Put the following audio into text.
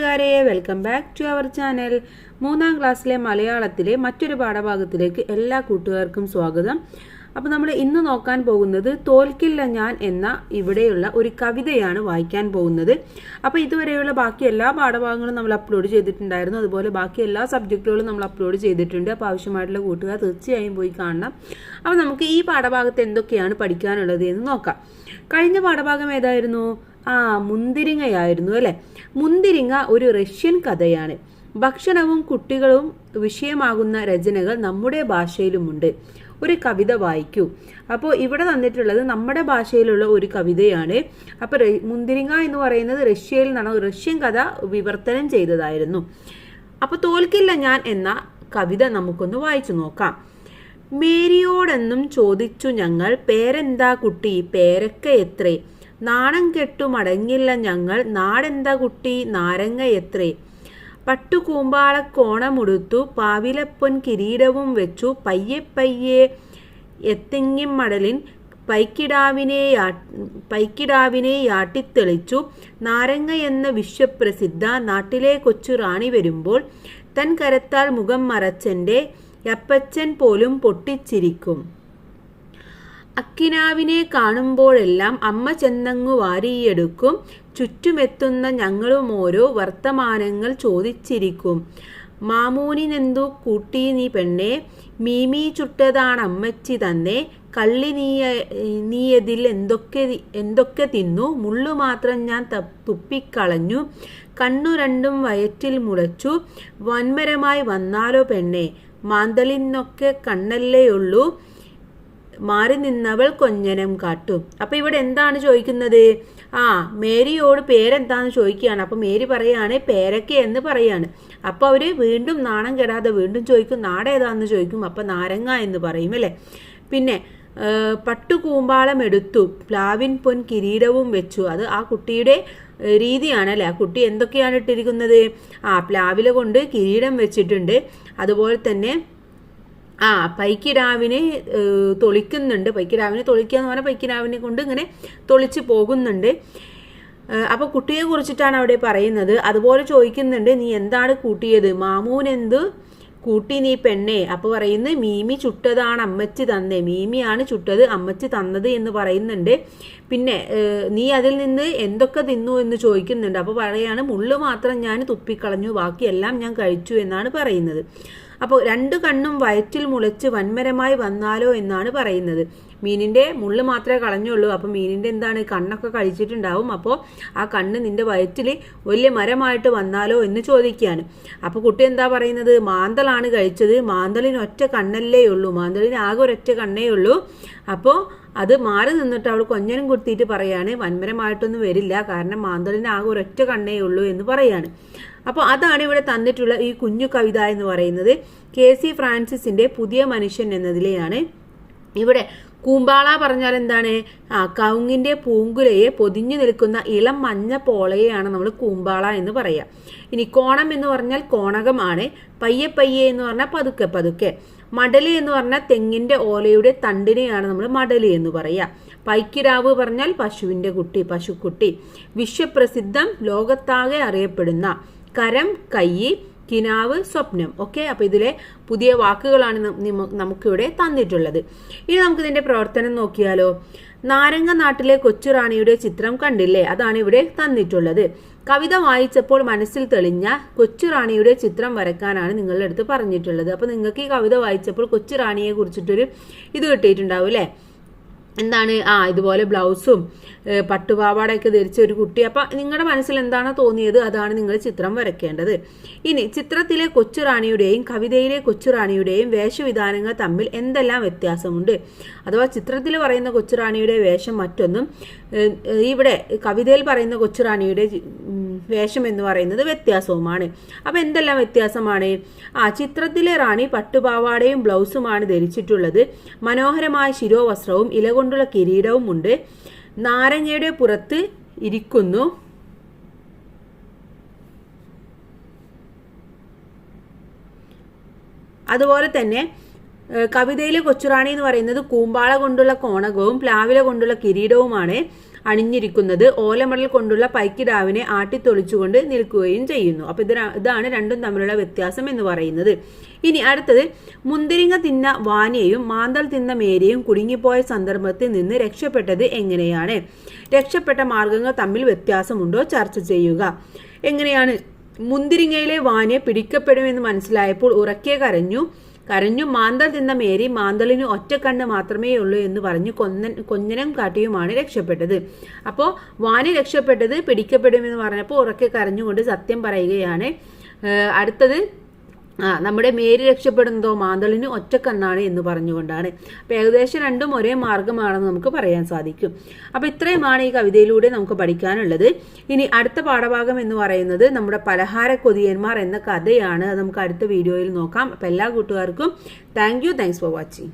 കൂട്ടുകാരെ welcome back to our channel മൂന്നാം ക്ലാസ്സിലെ മലയാളത്തിലെ മറ്റൊരു പാഠഭാഗത്തിലേക്ക് എല്ലാ കൂട്ടുകാർക്കും സ്വാഗതം. അപ്പോൾ നമ്മൾ ഇന്ന് നോക്കാൻ പോകുന്നത് തോൽക്കില്ല ഞാൻ എന്ന ഇവിടെയുള്ള ഒരു കവിതയാണ് വായിക്കാൻ പോകുന്നത്. അപ്പോൾ ഇതുവരെയുള്ള ബാക്കി എല്ലാ പാഠഭാഗങ്ങളും നമ്മൾ അപ്ലോഡ് ചെയ്തിട്ടുണ്ടായിരുന്നു. അതുപോലെ ബാക്കി എല്ലാ സബ്ജക്റ്റുകളും നമ്മൾ അപ്ലോഡ് ചെയ്തിട്ടുണ്ട്. അപ്പോൾ ആവശ്യമായിട്ടുള്ള കൂട്ടുകാർ തീർച്ചയായും പോയി കാണണം. അപ്പോൾ നമുക്ക് ഈ പാഠഭാഗത്ത് എന്തൊക്കെയാണ് പഠിക്കാനുള്ളത് എന്ന് നോക്കാം. കഴിഞ്ഞ പാഠഭാഗം ഏതായിരുന്നു? ആ മുന്തിരിങ്ങയായിരുന്നു അല്ലേ? മുന്തിരിങ്ങ ഒരു റഷ്യൻ കഥയാണ്. ഭക്ഷണവും കുട്ടികളും വിഷയമാകുന്ന രചനകൾ നമ്മുടെ ഭാഷയിലുമുണ്ട്. ഒരു കവിത വായിക്കൂ. അപ്പോൾ ഇവിടെ തന്നിട്ടുള്ളത് നമ്മുടെ ഭാഷയിലുള്ള ഒരു കവിതയാണ്. അപ്പോൾ മുന്തിരിങ്ങ എന്ന് പറയുന്നത് റഷ്യയിൽ നടന്ന ഒരു റഷ്യൻ കഥ വിവർത്തനം ചെയ്തതായിരുന്നു. അപ്പോൾ തോൽക്കില്ല ഞാൻ എന്ന കവിത നമുക്കൊന്ന് വായിച്ചു നോക്കാം. മേരിയോടെന്നും ചോദിച്ചു ഞങ്ങൾ പേരെന്താ കുട്ടി? പേരക്ക എത്രേ? നാണം കെട്ടു മടങ്ങില്ല ഞങ്ങൾ. നാടെന്താ കുട്ടി? നാരങ്ങ എത്രേ? പട്ടുകൂമ്പാളക്കോണമുടുത്തു പാവിലപ്പൊൻ കിരീടവും വെച്ചു. പയ്യെ പയ്യെ എത്തിങ്ങിം മടലിൻ പൈക്കിടാവിനെ പൈക്കിടാവിനെ യാട്ടിത്തെളിച്ചു നാരങ്ങ എന്ന വിശ്വപ്രസിദ്ധ നാട്ടിലെ കൊച്ചു റാണി വരുമ്പോൾ തൻ കരത്താൽ മുഖം മറച്ചെന്റെ യപ്പച്ചൻ പോലും പൊട്ടിച്ചിരിക്കും. അക്കിനാവിനെ കാണുമ്പോഴെല്ലാം അമ്മ ചെന്നങ്ങു വാരിയെടുക്കും. ചുറ്റുമെത്തുന്ന ഞങ്ങളും ഓരോ വർത്തമാനങ്ങൾ ചോദിച്ചിരിക്കും. മാമൂനിനെന്തു കൂട്ടി നീ പെണ്ണെ? മീമി ചുട്ടതാണ് അമ്മച്ചി തന്നെ. കള്ളി നീയ നീയതിൽ എന്തൊക്കെ എന്തൊക്കെ തിന്നു? മുള്ളു മാത്രം ഞാൻ തുപ്പിക്കളഞ്ഞു. കണ്ണു രണ്ടും വയറ്റിൽ മുളച്ചു. വൻമരമായി വന്നാലോ പെണ്ണെ? മാന്തലിനൊക്കെ കണ്ണല്ലേയുള്ളൂ മാറി നിന്നവൾ കൊഞ്ഞനം കാട്ടും. അപ്പൊ ഇവിടെ എന്താണ് ചോദിക്കുന്നത്? ആ മേരിയോട് പേരെന്താന്ന് ചോദിക്കുകയാണ്. അപ്പൊ മേരി പറയാണ് പേരക്ക എന്ന് പറയാണ്. അപ്പോൾ അവർ വീണ്ടും നാണം കെടാതെ വീണ്ടും ചോദിക്കും നാടേതാന്ന് ചോദിക്കും. അപ്പൊ നാരങ്ങ എന്ന് പറയും അല്ലേ? പിന്നെ പട്ടുകൂമ്പാളം എടുത്തു പ്ലാവിൻ പൊൻ കിരീടവും വെച്ചു. അത് ആ കുട്ടിയുടെ രീതിയാണല്ലേ ആ കുട്ടി എന്തൊക്കെയാണ് ഇട്ടിരിക്കുന്നത്? ആ പ്ലാവില കൊണ്ട് കിരീടം വെച്ചിട്ടുണ്ട്. അതുപോലെ തന്നെ ആ പൈക്കിരാവിനെ തൊളിക്കുന്നുണ്ട്. പൈക്കിരാവിനെ തൊളിക്കുക എന്ന് പറഞ്ഞാൽ പൈക്കിടാവിനെ കൊണ്ട് ഇങ്ങനെ തൊളിച്ച് പോകുന്നുണ്ട്. അപ്പോൾ അപ്പൊ കുട്ടിയെ കുറിച്ചിട്ടാണ് അവിടെ പറയുന്നത്. അതുപോലെ ചോദിക്കുന്നുണ്ട് നീ എന്താണ് കൂട്ടിയത്? മാമൂൻ എന്ത് കൂട്ടി നീ പെണ്ണെ. അപ്പൊ പറയുന്നത് മീമി ചുട്ടതാണ് അമ്മച്ചി തന്നേ. മീമിയാണ് ചുട്ടത് അമ്മച്ചി തന്നത് എന്ന് പറയുന്നുണ്ട്. പിന്നെ നീ അതിൽ നിന്ന് എന്തൊക്കെ തിന്നു എന്ന് ചോദിക്കുന്നുണ്ട്. അപ്പൊ പറയാണ് മുള്ളു മാത്രം ഞാൻ തുപ്പിക്കളഞ്ഞു ബാക്കിയെല്ലാം ഞാൻ കഴിച്ചു എന്നാണ് പറയുന്നത്. അപ്പോൾ രണ്ട് കണ്ണും വയറ്റിൽ മുളച്ച് വന്മരമായി വന്നാലോ എന്നാണ് പറയുന്നത്. മീനിന്റെ മുള്ളു മാത്രമേ കളഞ്ഞുള്ളൂ. അപ്പോൾ മീനിന്റെ എന്താണ്? കണ്ണൊക്കെ കഴിച്ചിട്ടുണ്ടാവും. അപ്പോൾ ആ കണ്ണ് നിന്റെ വയറ്റിൽ വലിയ മരമായിട്ട് വന്നാലോ എന്ന് ചോദിക്കുകയാണ്. അപ്പോൾ കുട്ടി എന്താ പറയുന്നത്? മാന്തളാണ് കഴിച്ചത്. മാന്തളിന് ഒറ്റ കണ്ണല്ലേ ഉള്ളൂ. മാന്തളിന് ആകെ ഒരൊറ്റ കണ്ണേ ഉള്ളൂ. അപ്പോൾ അത് മാറി നിന്നിട്ട് അവൾ കൊഞ്ഞനും കുത്തിയിട്ട് പറയാണ് വൻമരമായിട്ടൊന്നും വരില്ല. കാരണം മാന്തളിന് ആകെ ഒരൊറ്റ കണ്ണേ ഉള്ളൂ എന്ന് പറയാണ്. അപ്പോൾ അതാണ് ഇവിടെ തന്നിട്ടുള്ള ഈ കുഞ്ഞു കവിത എന്ന് പറയുന്നത്. കെ സി ഫ്രാൻസിസിന്റെ പുതിയ മനുഷ്യൻ എന്നതിലെയാണ്. ഇവിടെ കൂമ്പാള പറഞ്ഞാൽ എന്താണ്? ആ കവുങ്ങിന്റെ പൂങ്കുലയെ പൊതിഞ്ഞു നിൽക്കുന്ന ഇളം മഞ്ഞ പോളയെയാണ് നമ്മൾ കൂമ്പാള എന്ന് പറയുക ഇനി കോണം എന്ന് പറഞ്ഞാൽ കോണകമാണ്. പയ്യെ പയ്യെ എന്ന് പറഞ്ഞാൽ പതുക്കെ പതുക്കെ. മടൽ എന്ന് പറഞ്ഞാൽ തെങ്ങിന്റെ ഓലയുടെ തണ്ടിനെയാണ് നമ്മൾ മടൽ എന്ന് പറയുക പൈക്കിടാവ് പറഞ്ഞാൽ പശുവിന്റെ കുട്ടി പശുക്കുട്ടി. വിശ്വപ്രസിദ്ധം ലോകത്താകെ അറിയപ്പെടുന്ന കരം കയ്യ് കിനാവ് സ്വപ്നം. ഓക്കെ? അപ്പൊ ഇതിലെ പുതിയ വാക്കുകളാണ് നമുക്കിവിടെ തന്നിട്ടുള്ളത്. ഇനി നമുക്ക് ഇതിന്റെ പ്രവർത്തനം നോക്കിയാലോ. നാരങ്ങ നാട്ടിലെ കൊച്ചുറാണിയുടെ ചിത്രം കണ്ടില്ലേ? അതാണ് ഇവിടെ തന്നിട്ടുള്ളത്. കവിത വായിച്ചപ്പോൾ മനസ്സിൽ തെളിഞ്ഞ കൊച്ചുറാണിയുടെ ചിത്രം വരയ്ക്കാനാണ് നിങ്ങളുടെ അടുത്ത് പറഞ്ഞിട്ടുള്ളത്. അപ്പൊ നിങ്ങൾക്ക് ഈ കവിത വായിച്ചപ്പോൾ കൊച്ചുറാണിയെ കുറിച്ചിട്ടൊരു ഇത് കിട്ടിയിട്ടുണ്ടാവും അല്ലേ? എന്താണ്? ആ ഇതുപോലെ ബ്ലൗസും പട്ടുപാവാടയൊക്കെ ധരിച്ച ഒരു കുട്ടി. അപ്പം നിങ്ങളുടെ മനസ്സിൽ എന്താണോ തോന്നിയത്? അതാണ് നിങ്ങൾ ചിത്രം വരയ്ക്കേണ്ടത്. ഇനി ചിത്രത്തിലെ കൊച്ചുറാണിയുടെയും കവിതയിലെ കൊച്ചുറാണിയുടെയും വേഷവിധാനങ്ങൾ തമ്മിൽ എന്തെല്ലാം വ്യത്യാസമുണ്ട്? അഥവാ ചിത്രത്തിൽ പറയുന്ന കൊച്ചുറാണിയുടെ വേഷം മറ്റൊന്നും ഇവിടെ കവിതയിൽ പറയുന്ന കൊച്ചുറാണിയുടെ വേഷം എന്ന് പറയുന്നത് വ്യത്യാസവുമാണ്. അപ്പം എന്തെല്ലാം വ്യത്യാസമാണ്? ആ ചിത്രത്തിലെ റാണി പട്ടുപാവാടയും ബ്ലൗസുമാണ് ധരിച്ചിട്ടുള്ളത്. മനോഹരമായ ശിരോവസ്ത്രവും ഇല കൊണ്ടുള്ള കിരീടവും ഉണ്ട്. നാരങ്ങയുടെ പുറത്ത് ഇരിക്കുന്നു. അതുപോലെ തന്നെ കവിതയിലെ കൊച്ചുറാണി എന്ന് പറയുന്നത് കൂമ്പാള കൊണ്ടുള്ള കോണകവും പ്ലാവില കൊണ്ടുള്ള കിരീടവുമാണ് അണിഞ്ഞിരിക്കുന്നത്. ഓലമടൽ കൊണ്ടുള്ള പൈക്കിടാവിനെ ആട്ടിത്തൊളിച്ചുകൊണ്ട് നിൽക്കുകയും ചെയ്യുന്നു. അപ്പൊ ഇത് ഇതാണ് രണ്ടും തമ്മിലുള്ള വ്യത്യാസം എന്ന് പറയുന്നത്. ഇനി അടുത്തത് മുന്തിരിങ്ങ തിന്ന വാനിയയും മാന്തൽ തിന്ന മേരിയും കുടുങ്ങിപ്പോയ സന്ദർഭത്തിൽ നിന്ന് രക്ഷപ്പെട്ടത് എങ്ങനെയാണ്? രക്ഷപ്പെട്ട മാർഗങ്ങൾ തമ്മിൽ വ്യത്യാസമുണ്ടോ? ചർച്ച ചെയ്യുക. എങ്ങനെയാണ്? മുന്തിരിങ്ങയിലെ വാനെ പിടിക്കപ്പെടുമെന്ന് മനസ്സിലായപ്പോൾ ഉറക്കെ കരഞ്ഞു. കരഞ്ഞു മാന്തൽ തിന്ന മേരി മാന്തളിന് ഒറ്റക്കണ്ണ് മാത്രമേ ഉള്ളൂ എന്ന് പറഞ്ഞ് കൊന്നൻ കൊഞ്ഞനം കാട്ടിയുമാണ് രക്ഷപ്പെട്ടത്. അപ്പോൾ വാന് രക്ഷപ്പെട്ടത് പിടിക്കപ്പെടുമെന്ന് പറഞ്ഞപ്പോൾ ഉറക്കെ കരഞ്ഞുകൊണ്ട് സത്യം പറയുകയാണ്. അടുത്തത് ആ നമ്മുടെ മേരി രക്ഷപ്പെടുന്നതോ മാന്തളിന് ഒറ്റക്കണ്ണാണ് എന്ന് പറഞ്ഞുകൊണ്ടാണ്. അപ്പോൾ ഏകദേശം രണ്ടും ഒരേ മാർഗമാണെന്ന് നമുക്ക് പറയാൻ സാധിക്കും. അപ്പോൾ ഇത്രയുമാണ് ഈ കവിതയിലൂടെ നമുക്ക് പഠിക്കാനുള്ളത്. ഇനി അടുത്ത പാഠഭാഗം എന്ന് പറയുന്നത് നമ്മുടെ പലഹാര കൊതിയന്മാർ എന്ന കഥയാണ്. അത് നമുക്ക് അടുത്ത വീഡിയോയിൽ നോക്കാം. അപ്പോൾ എല്ലാ കൂട്ടുകാർക്കും thank you thanks for watching